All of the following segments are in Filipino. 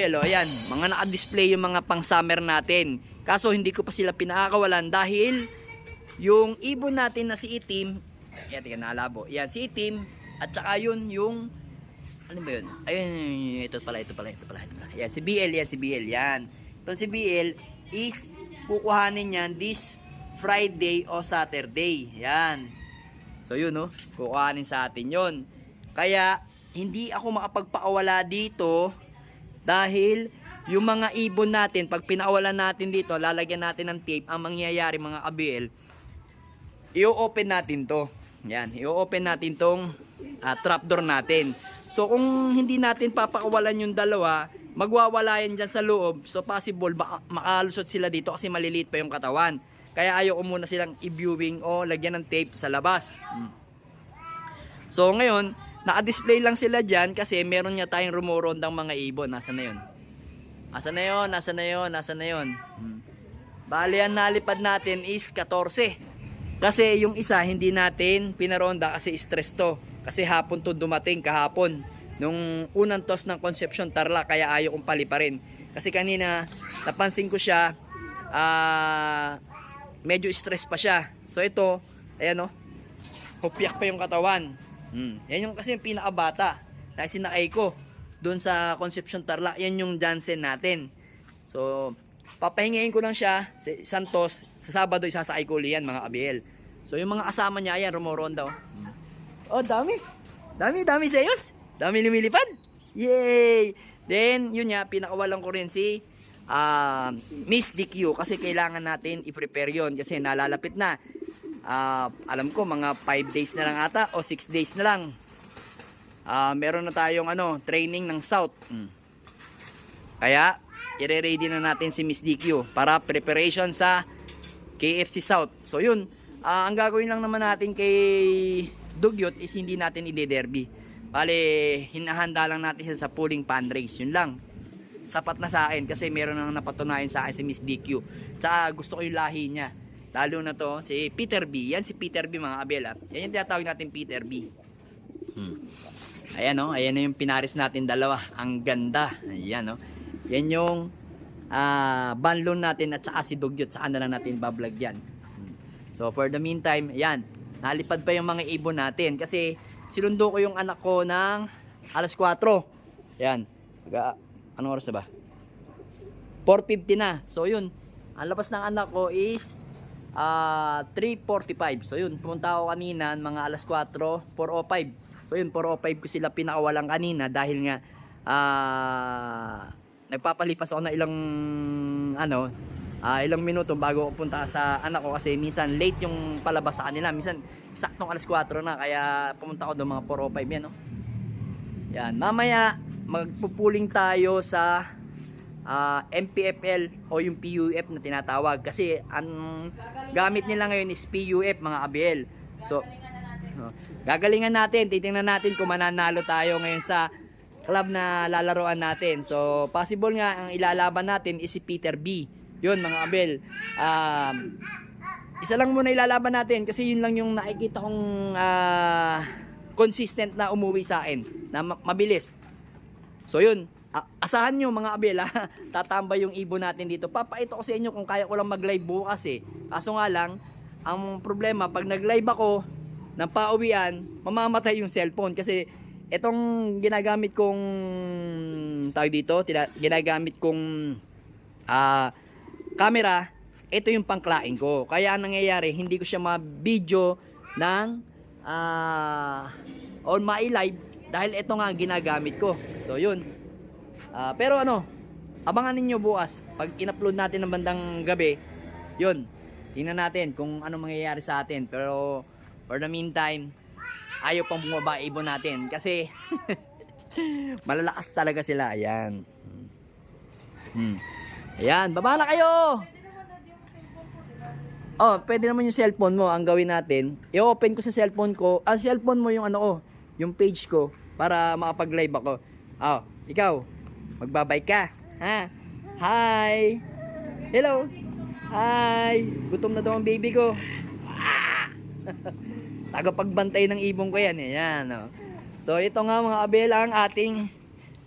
Oh, ayan, mga naka-display yung mga pang summer natin. Kaso hindi ko pa sila pinakakawalan dahil yung ibon natin na si Itim, yan, tingnan nalabo. Yan, si Itim, at saka yun, yung, ano ba yun? Ayun, ito pala, ito pala, ito pala, ito pala. Yan, si BL, yan, si BL, yan. Itong si BL is kukuhanin yan this Friday o Saturday. Yan. So yun, no? Kukuhanin sa atin yun. Kaya, hindi ako makapagpaawala dito dahil yung mga ibon natin, pag pinawalan natin dito, lalagyan natin ng tape, ang mangyayari mga ABL, i-open natin to. Yan, i-open natin tong ah, trapdoor natin. So kung hindi natin papakawalan yung dalawa, magwawala yan dyan sa loob. So possible baka makalusot sila dito kasi maliliit pa yung katawan. Kaya ayaw ko muna silang i-viewing o lagyan ng tape sa labas. Mm. So ngayon, naka-display lang sila dyan kasi meron niya tayong rumorondang mga ibon. Nasaan na yun? Asa na yun? Nasa na yun? Nasa na yun? Hmm. Bali, ang nalipad natin is 14. Kasi yung isa, hindi natin pinaronda kasi stress to. Kasi hapon to dumating kahapon. Nung unang toss ng Conception Tarlac, kaya ayaw kong paliparin. Kasi kanina, napansin ko siya, ah, medyo stress pa siya. So ito, ayan o, hupyak pa yung katawan. Hmm. Yan yung kasi yung pinakabata. Dahil sinakay ko doon sa Conception Tarlac, yan yung Jansen natin. So, papahingayin ko lang siya sa Santos sa Sabado isasakay ko ulit yan mga ABL. So, yung mga kasama niya, ayan, rumoronda oh. Oh, dami. Dami, dami sayos. Dami lumilipad. Yay! Then, yun nga, pinakawalan ko rin si ah, Miss DQ kasi kailangan natin i-prepare yon kasi nalalapit na. Ah, alam ko mga 5 days na lang ata o 6 days na lang. Ah, meron na tayong ano, training ng South. Mm. Kaya i-ready na natin si Miss DQ para preparation sa KFC South. So yun, ah, ang gagawin lang naman natin kay Dugyot is hindi natin ide-derby. Bale, hinahanda lang natin siya sa pooling race. Yun lang. Sapat na sa akin kasi meron nang napatunayan sa akin si Miss DQ. Tsaka gusto ko yung lahi niya. Lalo na to, si Peter B. Yan si Peter B mga abela. Yan yung tinatawag natin Peter B. Hmm. Ayan o, ayan na yung pinaris natin dalawa. Ang ganda. Ayan o. Yan yung ah banlon natin at saka si Dugyot. Saan na lang natin bablog yan. Hmm. So for the meantime, ayan. Nalipad pa yung mga ibon natin. Kasi sinundo ko yung anak ko ng alas 4. Ayan. Ga, anong oras na ba? 4.50 na. So yun. Ang labas ng anak ko is ah 3.45. So yun. Pumunta ako kanina mga alas 4. 4.05. So yun. 4.05 ko sila pinakawalang kanina dahil nga ah nagpapalipas ako na ilang ano ah, ilang minuto bago ako punta sa anak ko kasi minsan late yung palabas sa kanila minsan saktong alas 4 na kaya pumunta ako doon mga 4 o 5 yan no yan mamaya magpupuling tayo sa ah, MPFL o yung PUF na tinatawag kasi ang gamit nila ngayon is PUF mga ABL so no, gagalingan natin titingnan natin kung mananalo tayo ngayon sa club na lalaroan natin. So, possible nga ang ilalaban natin is si Peter B. Yun mga Abel. Um, isa lang muna ilalaban natin kasi yun lang yung nakikita kong ah, consistent na umuwi sa akin. Na ma- mabilis. So yun, asahan nyo mga Abel ha. Tatambay yung ibon natin dito. Papaito ko sa inyo kung kaya ko lang mag-live bukas eh. Kaso nga lang, ang problema pag nag-live ako ng pauwian, mamamatay yung cellphone kasi itong ginagamit kong tawag dito, tina- ginagamit kong ah camera, ito yung pangklain ko. Kaya ang nangyayari, hindi ko siya ma-video ng ah or ma-live dahil ito nga ginagamit ko. So yun. Ah, pero ano, abangan ninyo bukas pag in-upload natin ng bandang gabi. Yun. Tingnan natin kung ano mangyayari sa atin. Pero for the meantime, ayaw pang bumaba ibon natin kasi malalakas talaga sila. Ayan. Hmm. Ayan, baba na kayo! Oh, pwede naman yung cellphone mo. Ang gawin natin, i-open ko sa cellphone ko. Ang cellphone mo yung ano ko, yung page ko para makapag-live ako. Oh, ikaw, magbabay ka. Ha? Hi! Hello! Hi! Gutom na daw ang baby ko. Ah! Tagapagbantay ng ibong ko yan. eh. Yan, oh. So, ito nga mga abela ang ating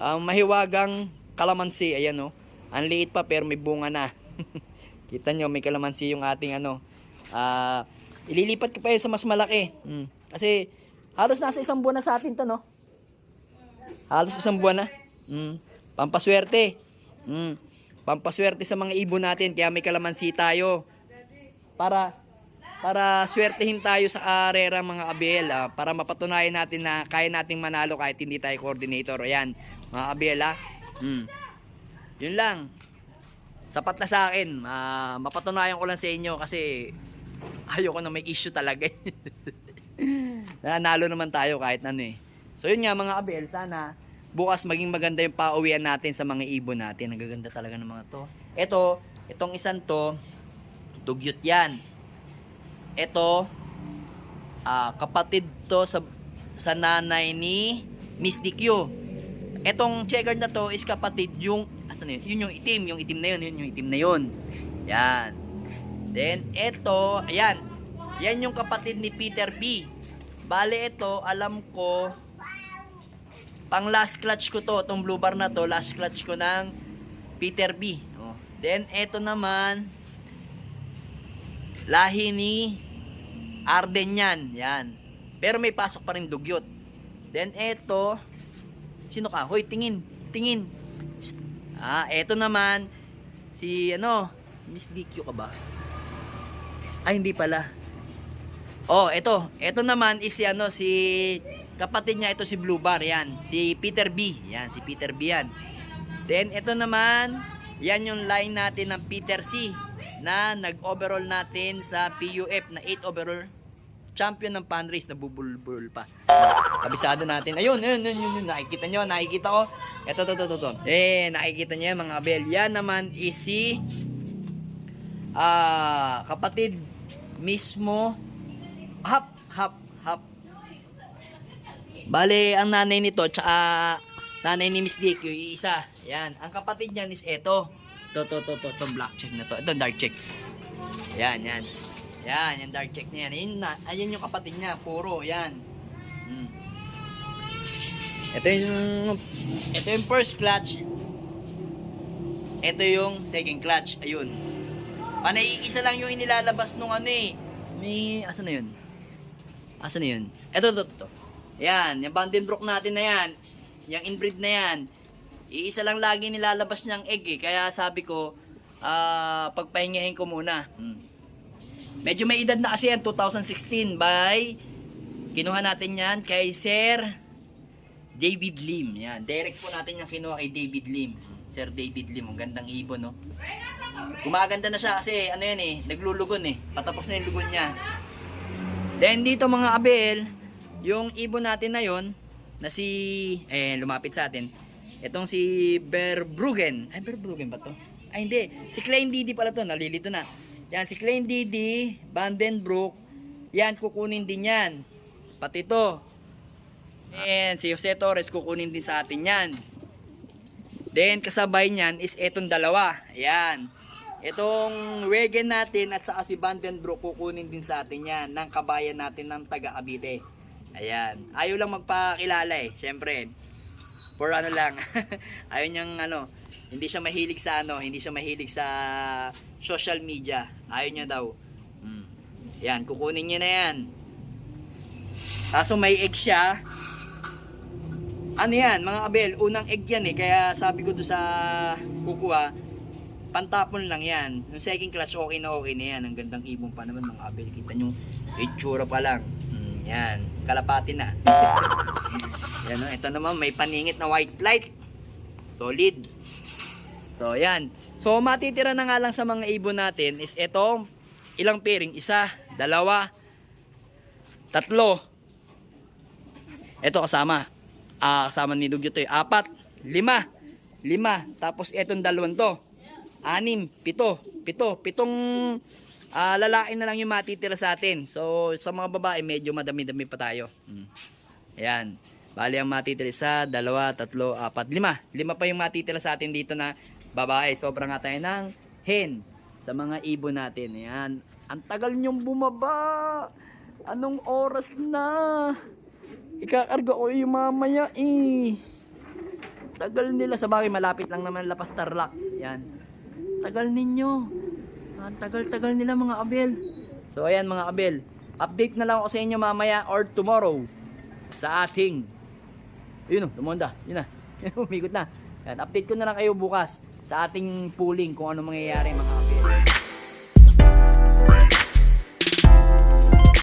ah, mahiwagang kalamansi. Ayan oh. Ang liit pa pero may bunga na. Kita nyo, may kalamansi yung ating ano. Ah, ililipat ko pa yun sa mas malaki. Mm. Kasi halos nasa isang buwan na sa atin to, no? Halos isang buwan na. Mm. Pampaswerte. Mm. Pampaswerte sa mga ibon natin. Kaya may kalamansi tayo. Para para swertehin tayo sa arera mga abel. ah, para mapatunayan natin na kaya nating manalo kahit hindi tayo coordinator. Ayan, mga abel ah. Mm. Yun lang. Sapat na sa akin. Ah, mapatunayan ko lang sa inyo kasi ayoko na may issue talaga. Nanalo naman tayo kahit ano eh. So yun nga mga abel, sana bukas maging maganda yung pauwian natin sa mga ibon natin. Nagaganda talaga ng mga to. Ito, itong isang to, dugyot yan. Ito, ah, kapatid to sa, sa nanay ni Miss DQ. Etong checker na to is kapatid yung, asan na yun? Yun yung itim, yung itim na yun, yun yung itim na yun. Yan. Then, ito, ayan. Yan yung kapatid ni Peter B. Bale, ito, alam ko, pang last clutch ko to, itong blue bar na to, last clutch ko ng Peter B. Oh. Then, ito naman, lahi ni Arden yan. Yan. Pero may pasok pa rin dugyot. Then, ito, sino ka? Hoy, tingin, tingin. Ah, ito naman, si, ano, Miss DQ ka ba? Ay, hindi pala. Oh, ito. Ito naman is si ano si kapatid niya ito si Blue Bar yan. Si Peter B. Yan, si Peter B yan. Then ito naman, yan yung line natin ng Peter C na nag-overall natin sa PUF na 8 overall champion ng pan race na bubulbul pa. Kabisado natin. Ayun, ayun, ayun, ayun. Nakikita nyo, nakikita ko. Ito, ito, ito, ito. Eh, nakikita nyo yan, mga abel. Yan naman is si ah kapatid mismo hap hap hap Bale, ang nanay nito tsaka nanay ni Miss DQ, isa. Yan. Ang kapatid niyan is eto. To, to, to, to, to, black check na to. Ito, dark check. Yan, yan. Yan, yung dark check niya yan. Ayun, na, ayun yung kapatid niya. Puro, yan. Hmm. Ito yung, ito yung first clutch. Ito yung second clutch. Ayun. Panay isa lang yung inilalabas nung ano eh. Ni, asa na yun? Asa na yun? Ito, ito, ito. Yan, yung Vandenbroek natin na yan. Yung inbreed na yan. Iisa lang lagi nilalabas niyang egg eh. Kaya sabi ko, ah, pagpahingahin ko muna. Hmm. Medyo may edad na kasi yan, 2016 by, kinuha natin yan kay Sir David Lim. Yan, direct po natin yung kinuha kay David Lim. Sir David Lim, ang gandang ibon, no? Gumaganda na siya kasi, ano yan eh, naglulugon eh. Patapos na yung lugon niya. Then dito mga abel, yung ibon natin na yon na si, eh, lumapit sa atin. Itong si Verbruggen. Ay, Verbruggen ba to? Ay, hindi. Si Klein Didi pala to. Nalilito na. Yan, si Klein Didi, Vandenbroek. Yan, kukunin din yan. Pati to. And si Jose Torres, kukunin din sa atin yan. Then, kasabay niyan is etong dalawa. Yan. Itong Wegen natin at saka si Vandenbroek kukunin din sa atin yan ng kabayan natin ng taga Cavite. Ayan. Ayaw lang magpakilala eh. Siyempre, for ano lang. Ayaw niyang ano, hindi siya mahilig sa ano, hindi siya mahilig sa social media. Ayaw niya daw. Hmm. Yan, kukunin niya na yan. Kaso may egg siya. Ano yan, mga abel, unang egg yan eh. Kaya sabi ko doon sa kukuha, pantapon lang yan. Yung second clutch, okay na okay na yan. Ang gandang ibon pa naman mga abel. Kita nyo, itsura pa lang. Hmm, yan, kalapati na. yan, oh, ito naman, may paningit na white flight. Solid. So, yan. So, matitira na nga lang sa mga ibon natin is ito, ilang pairing? Isa, dalawa, tatlo. Ito kasama. Ah, kasama ni Dugyo to. eh. Apat, lima, lima. Tapos etong dalawang to. Anim, pito, pito, pitong ah, lalaki na lang yung matitira sa atin. So, sa mga babae, medyo madami-dami pa tayo. Mm. Ayan. Bali ang matitira sa dalawa, tatlo, apat, lima. Lima pa yung matitira sa atin dito na babae. Sobrang nga tayo ng hen sa mga ibon natin. Ayan. Ang tagal niyong bumaba. Anong oras na? Ikakarga ko yung mamaya eh. Tagal nila sa bagay malapit lang naman Lapas Tarlac. Yan. Tagal ninyo. Ang tagal-tagal nila mga abel. So ayan mga abel. Update na lang ako sa inyo mamaya or tomorrow sa ating Ayun oh, lumonda. Yun na. Umikot na. Yan, update ko na lang kayo bukas sa ating pooling kung ano mangyayari mga abel.